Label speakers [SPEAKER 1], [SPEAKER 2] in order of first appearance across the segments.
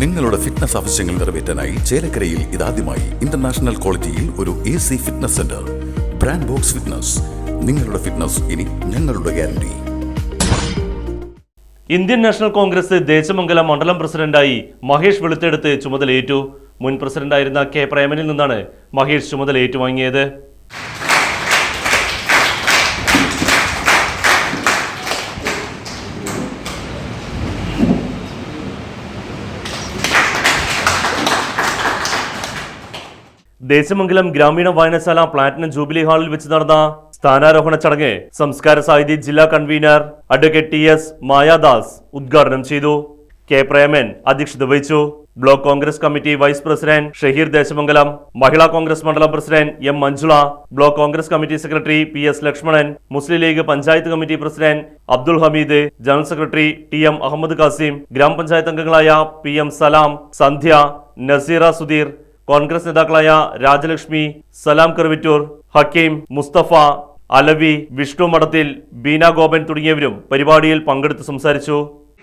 [SPEAKER 1] നിങ്ങളുടെ ഫിറ്റ്നസ് ആവശ്യങ്ങൾ നിറവേറ്റാനായി ചേലക്കരയിൽ ഇതാദ്യമായി ഇന്റർനാഷണൽ ക്വാളിറ്റിയിൽ ഒരു A C fitness centre brand box fitness നിങ്ങളുടെ ഫിറ്റ്നസ് ഇനി ഞങ്ങളുടെ guarantee
[SPEAKER 2] Indian National Congress Desamangala മണ്ഡലം പ്രസിഡന്റായി മഹേഷ് വെളുത്തെടുത്ത് ചുമതലയേറ്റു. മുൻ പ്രസിഡന്റായിരുന്ന കെ പ്രേമനിൽ നിന്നാണ് മഹേഷ് ചുമതല ഏറ്റുവാങ്ങിയത് ദേശമംഗലം ഗ്രാമീണ വായനശാല പ്ലാറ്റിനം ജൂബിലി ഹാളിൽ വെച്ച് നടന്ന സ്ഥാനാരോഹണ ചടങ്ങ് സംസ്കാര സാഹിതി ജില്ലാ convener advocate T S Mayadas ഉദ്ഘാടനം ചെയ്തു. കെ പ്രേമൻ അധ്യക്ഷത വഹിച്ചു. Block Congress committee vice president Shaheer Desamangalam Mahila Congress മണ്ഡലം president M Manjula block Congress committee secretary P S Lakshmanan Muslim League panchayat committee president Abdul Hameed general secretary T M Ahammed Kasim ഗ്രാമപഞ്ചായത്ത് അംഗങ്ങളായ P M Salam Sandhya Naseera Sudheer Congress നേതാക്കളായ രാജലക്ഷ്മി സലാം കർവിറ്റൂർ ഹക്കീം മുസ്തഫ അലവി വിഷ്ണു മഠത്തിൽ ബീന ഗോപൻ തുടങ്ങിയവരും പരിപാടിയിൽ പങ്കെടുത്ത് സംസാരിച്ചു.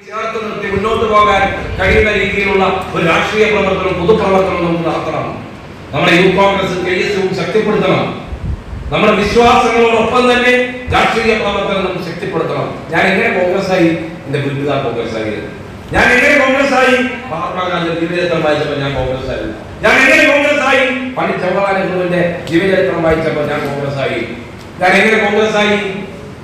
[SPEAKER 3] ചേർത്ത് നിർത്തി മുന്നോട്ട് പോകാൻ കഴിയുന്ന രീതിയിലുള്ള ഒരു രാഷ്ട്രീയ പ്രവർത്തനം പൊതുപ്രവർത്തനം നമുക്ക് നടത്തണം. നമ്മുടെ യൂത്ത് കോൺഗ്രസ് കെ എസ് ശക്തിപ്പെടുത്തണം. നമ്മുടെ വിശ്വാസങ്ങളോടൊപ്പം തന്നെ രാഷ്ട്രീയ പ്രവർത്തനം നമുക്ക് ശക്തിപ്പെടുത്തണം. ഞാൻ എങ്ങനെ കോൺഗ്രസ് ആയി എന്റെ ഗുരുപിതാ കോൺഗ്രസ് ആയി ഞാൻ എങ്ങനെ കോൺഗ്രസ് ആയി മഹാത്മാഗാന്ധി ജീവചരിത്രം വായിച്ചപ്പോൾ ഞാൻ കോൺഗ്രസ് ആയി ഞാൻ എങ്ങനെ കോൺഗ്രസ് ആയി പണ്ഡിറ്റ് ജവഹർലാൽ നെഹ്റുവിന്റെ ജീവചരിത്രം വായിച്ചപ്പോൾ ഞാൻ കോൺഗ്രസ് ആയി ഞാൻ എങ്ങനെ കോൺഗ്രസ് ആയി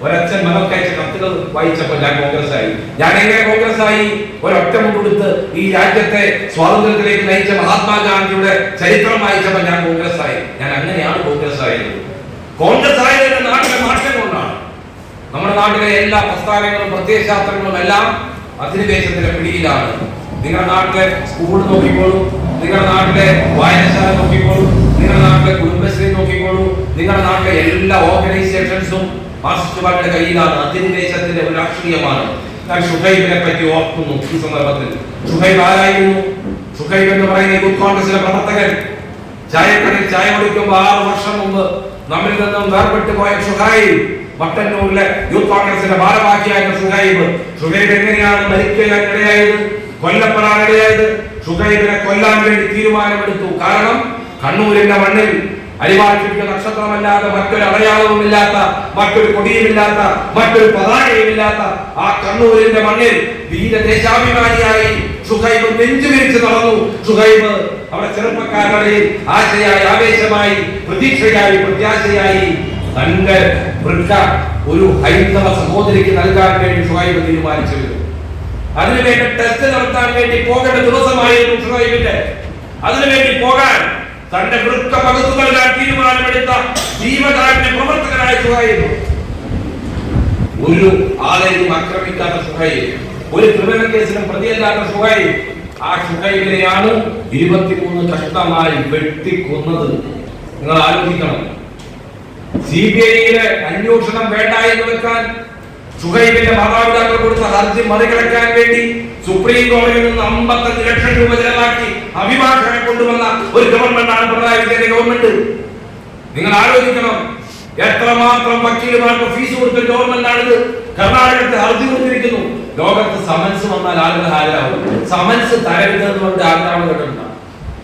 [SPEAKER 3] ഒരച്ഛൻ മകൾക്കയച്ച കത്തുകൾ വായിച്ചപ്പോൾ ഞാൻ കോൺഗ്രസ് ആയി ഞാൻ എങ്ങനെ കോൺഗ്രസ് ആയി ഒരൊറ്റ മുണ്ടെടുത്ത് ഈ രാജ്യത്തെ സ്വാതന്ത്ര്യത്തിലേക്ക് നയിച്ച മഹാത്മാഗാന്ധിയുടെ ചരിത്രം വായിച്ചപ്പോൾ ഞാൻ കോൺഗ്രസ് ആയി ഞാൻ അങ്ങനെയാണ് കോൺഗ്രസ് ആയത് കോൺഗ്രസ് ആയത് നാട്ടിലെ മാറ്റം കൊണ്ടാണ്. നമ്മുടെ നാട്ടിലെ എല്ലാ പ്രസ്ഥാനങ്ങളും പ്രത്യയശാസ്ത്രങ്ങളും എല്ലാം അധിനിവേശത്തിന്റെ പിടിയിലാണ്. നിങ്ങളുടെ നാട്ടിലെ സ്കൂൾ നോക്കിക്കോളൂ നിങ്ങളുടെ നാട്ടിലെ വായനശാല നോക്കിക്കോളൂ നിങ്ങളുടെ നാട്ടിലെ കുടുംബശ്രീ നോക്കിക്കോളൂ നിങ്ങളുടെ നാട്ടിലെ എല്ലാ ഓർഗനൈസേഷൻസും മാർക്സിസ്റ്റുമാരുടെ കയ്യിലാണ്. അധിനിവേശത്തിന്റെ ഒരു രാഷ്ട്രീയമാണ്. ഞാൻ ഷുഹൈബിനെ പറ്റി ഓർക്കുന്നു ഈ സന്ദർഭത്തിൽ. ഷുഹൈബ് ആരായിരുന്നു? ഷുഹൈബ് എന്ന് പറയുന്ന യൂത്ത് കോൺഗ്രസിലെ പ്രവർത്തകൻ. ചായക്കടയിൽ ചായ കുടിക്കുമ്പോൾ ആറ് വർഷം മുമ്പ് നമ്മിൽ നിന്നും വേർപെട്ടു പോയ ഷുഹൈബ് മട്ടന്നൂരിലെ യൂത്ത് കോൺഗ്രസിന്റെ ഭാരവാഹിയായിരുന്ന ഷുഹൈബ് ഷുഹൈബ് എങ്ങനെയാണ് മരിക്കലിടയായത് കൊല്ലപ്പെടാനിടയായത്? ഷുഹൈബിനെ കൊല്ലാൻ വേണ്ടി തീരുമാനമെടുത്തു. കാരണം കണ്ണൂരിന്റെ മണ്ണിൽ അരിവാഴ്ച നക്ഷത്രമല്ലാതെ മറ്റൊരു അടയാളവുമില്ലാത്ത മറ്റൊരു കൊടിയുമില്ലാത്ത മറ്റൊരു പതാകയുമില്ലാത്ത ആ കണ്ണൂരിന്റെ മണ്ണിൽ വീരദേശാഭിമാനിയായി ഷുഹൈബ് നെഞ്ചുവിരിച്ച് നടന്നു. ഷുഹൈബ് അവിടെ ചെറുപ്പക്കാരുടെ ആശയായി ആവേശമായി പ്രതീക്ഷയായി പ്രത്യാശയായി തന്റെ വൃക്ക ഒരു ഹൈന്ദവ സഹോദരിക്ക് നൽകാൻ വേണ്ടി ഷുഹൈബ് തീരുമാനിച്ചിരുന്നു. അതിനുവേണ്ടി ടെസ്റ്റ് നടത്താൻ വേണ്ടി പോകേണ്ട ദിവസമായിരുന്നു ഷുഹൈബിന്റെ. അതിനുവേണ്ടി പോകാൻ തന്റെ വൃക്ക പകുത്തു നൽകാൻ തീരുമാനമെടുത്ത ജീവകാരുണ്യ പ്രവർത്തകനായ ഷുഹൈബ്. ഒരു ആളെയും ആക്രമിക്കാത്ത ഷുഹൈബ്. ഒരു ക്രിമിനൽ കേസിലും പ്രതിയല്ലാത്ത ഷുഹൈബ്. ആ ഷുഹൈബിനെയാണ് ഇരുപത്തിമൂന്ന് കഷ്ടമായി വെട്ടിക്കൊന്നത്. നിങ്ങൾ ആലോചിക്കണം. സി ബി ഐയിലെ അന്വേഷണം വേണ്ട എന്ന് വെക്കാൻ സുഹൈബിന്റെ മാതാപിതാക്കൾ കൊടുത്ത ഹർജി മറികടക്കാൻ വേണ്ടി സുപ്രീം കോടതിയിൽ നിന്ന് അമ്പത്തഞ്ച് ലക്ഷം രൂപ ചെലവാക്കി അഭിഭാഷകനെ കൊണ്ടുവന്ന ഒരു ഗവൺമെന്റാണ് പിണറായി വിജയന്റെ ഗവൺമെന്റ്. നിങ്ങൾ ആലോചിക്കണം എത്രമാത്രം വക്കീലുമാർക്ക് ഫീസ് കൊടുത്ത ഗവൺമെന്റാണിത്. കർണാടകത്തിൽ ഹർജി കൊടുത്തിരിക്കുന്നു. ലോകത്ത് സമൻസ് വന്നാൽ ആളുകൾ ഹാജരാകും. സമൻസ് തരരുത് എന്ന് പറഞ്ഞിട്ട് ആഗ്രഹം കേട്ടിട്ടുണ്ടോ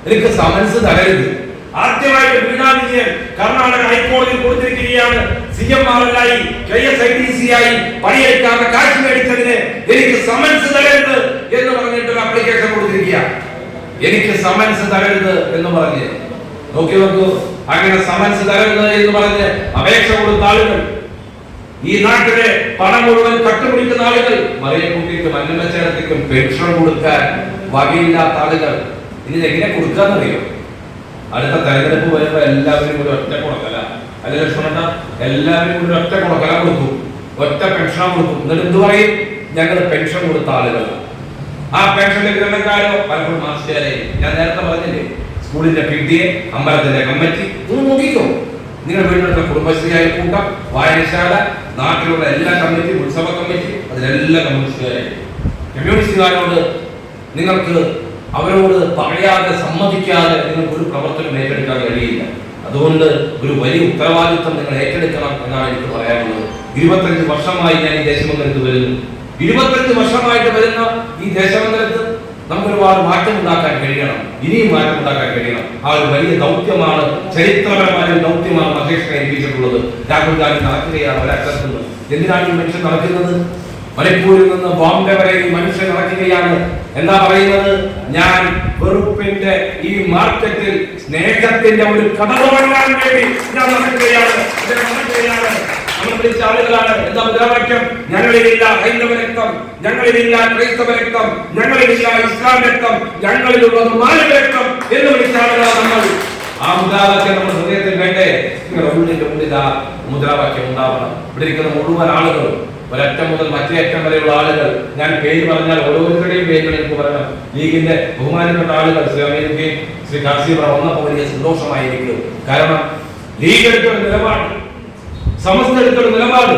[SPEAKER 3] എനിക്ക് സമൻസ് തരരുത്. ആദ്യമായിട്ട് വീണാ വിജയൻ കർണാടക ഹൈക്കോടതിയിൽ കൊടുത്തിരിക്കുകയാണ്. C M ആറിലായി K S I T C ആയി പണിയെടുക്കാതെ കാശ് മേടിച്ചതിന് എനിക്ക് സമൻസ് തരരുത് എന്ന് പറഞ്ഞിട്ട് അപ്ലിക്കേഷൻ കൊടുത്തിരിക്കുകയാണ്. എനിക്ക് സമൻസ് തരരുത് എന്ന് പറഞ്ഞ്. നോക്കി നോക്കൂ അങ്ങനെ സമൻസ് തരരുത് എന്ന് പറഞ്ഞ് അപേക്ഷ കൊടുത്ത ആളുകൾ ഈ നാട്ടിലെ പണം മുഴുവൻ കട്ടുപിടിക്കുന്ന ആളുകൾ മറിയക്കുട്ടിക്കും അന്നമച്ചേടത്തേക്കും പെൻഷൻ കൊടുക്കാൻ വകയില്ലാത്ത ആളുകൾ. ഇതിനെങ്ങനെ കൊടുക്കാന്നറിയോ? അടുത്ത തെരഞ്ഞെടുപ്പ് വരുമ്പോ എല്ലാവരും കൂടി ഒറ്റ കൊടുക്കല അല്ലെ? ലക്ഷ്മണ എല്ലാവരും കൂടി ഒറ്റ കൊടുക്കല കൊടുക്കും ഒറ്റ പെൻഷൻ കൊടുക്കും എന്നിട്ട് എന്ത് പറയും? ഞങ്ങൾ പെൻഷൻ കൊടുത്ത ആളുകൾ ആ പെൻഷൻ ഗ്രഹക്കാരോ പലപ്പോഴും മാസ്റ്റേ ഞാൻ നേരത്തെ പറഞ്ഞില്ലേ? സ്കൂളിന്റെ പി ടി എ അമ്പലത്തിന്റെ കമ്മിറ്റി ഒന്ന് നോക്കിക്കോ. നിങ്ങൾ വീടിനടുത്ത കുടുംബശ്രീയായ കൂട്ടം വായനശാല നാട്ടിലുള്ള എല്ലാ കമ്മിറ്റി ഉത്സവ കമ്മിറ്റി അതിലെല്ലാം കമ്മ്യൂണിസ്റ്റുകാരായി കമ്മ്യൂണിസ്റ്റുകാരോട് നിങ്ങൾക്ക് അവരോട് പറയാതെ സമ്മതിക്കാതെ നിങ്ങൾക്ക് ഒരു പ്രവർത്തനം ഏറ്റെടുക്കാൻ കഴിയില്ല. അതുകൊണ്ട് ഒരു വലിയ ഉത്തരവാദിത്വം നിങ്ങൾ ഏറ്റെടുക്കണം എന്നാണ് എനിക്ക് പറയാനുള്ളത്. ഇരുപത്തഞ്ച് വർഷമായി ഞാൻ ഈ ദേശമംഗലത്ത് വരുന്നു. ഇരുപത്തഞ്ച് വർഷമായിട്ട് വരുന്ന ഈ ദേശമംഗലത്ത് നമുക്ക് ഒരുപാട് മാറ്റം ഉണ്ടാക്കാൻ കഴിയണം. ഇനിയും മാറ്റം ഉണ്ടാക്കാൻ കഴിയണം. ആ ഒരു വലിയ ദൗത്യമാണ് ചരിത്രപരമായ ദൗത്യമാണ് മഹേഷിനെ ഏൽപ്പിച്ചിട്ടുള്ളത് രാഹുൽ ഗാന്ധി നടക്കുകയാണ് ഒരക്ഷരത്തിൽ നിന്ന് എന്തിനാണ് ഈ മനുഷ്യൻ നടക്കുന്നത്? മണിപ്പൂരിൽ നിന്ന് ബോംബെ വരെ ഈ മനുഷ്യൻ നടക്കുകയാണ് എന്താ പറയുന്നത്? ഞാൻ വെറുപ്പിന്റെ ഈ മാർക്കറ്റിൽ സ്നേഹത്തിന്റെ ഒരു തുടങ്ങാൻ വേണ്ടി എന്താ മുദ്രാവാക്യം ഞങ്ങളിലില്ല ഹൈന്ദവ രക്തം ഞങ്ങളിലില്ല ക്രൈസ്തവ രക്തം ഞങ്ങളിലില്ല ഇസ്ലാം രക്തം ഞങ്ങളിലുള്ളത് രക്തം എന്ന് നമ്മൾ. ആ മുദ്രാവാക്യം നമ്മുടെ ഹൃദയത്തിൽ വേണ്ടേ? നിങ്ങളുടെ ഉള്ളിന്റെ മുദ്രാവാക്യം ഉണ്ടാവണം. ഇവിടെ ഇരിക്കുന്ന മുഴുവൻ ആളുകളും ഒരറ്റം മുതൽ മറ്റേ അറ്റം വരെയുള്ള ആളുകൾ ഞാൻ പേര് പറഞ്ഞാൽ ഓരോരുത്തരുടെയും പേരുകൾ എനിക്ക് പറയണം ലീഗിന്റെ ബഹുമാനപ്പെട്ട ആളുകൾ ശ്രീ ശ്രീ കാസിബ്ര വന്നപ്പോൾ വലിയ സന്തോഷമായിരിക്കും കാരണം ലീഗ് എടുത്തൊരു നിലപാട് സമസ്ത എടുത്തൊരു നിലപാട്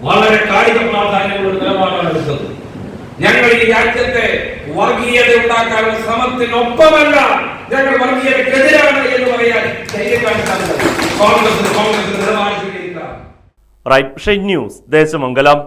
[SPEAKER 3] വളരെ കായിക പ്രാധാന്യമുള്ള നിലപാടാണ് എടുത്തത്. ഞങ്ങൾ ഈ രാജ്യത്തെ വർഗീയത ഉണ്ടാക്കാനുള്ള ശ്രമത്തിനൊപ്പമല്ല ഞങ്ങൾ വർഗീയതക്കെതിരാണ് എന്ന് പറയാൻ. കോൺഗ്രസ് കോൺഗ്രസ് നിലപാട്
[SPEAKER 2] റൈറ്റ് ഷെയ്ഡ് ന്യൂസ് ദേശമംഗലം.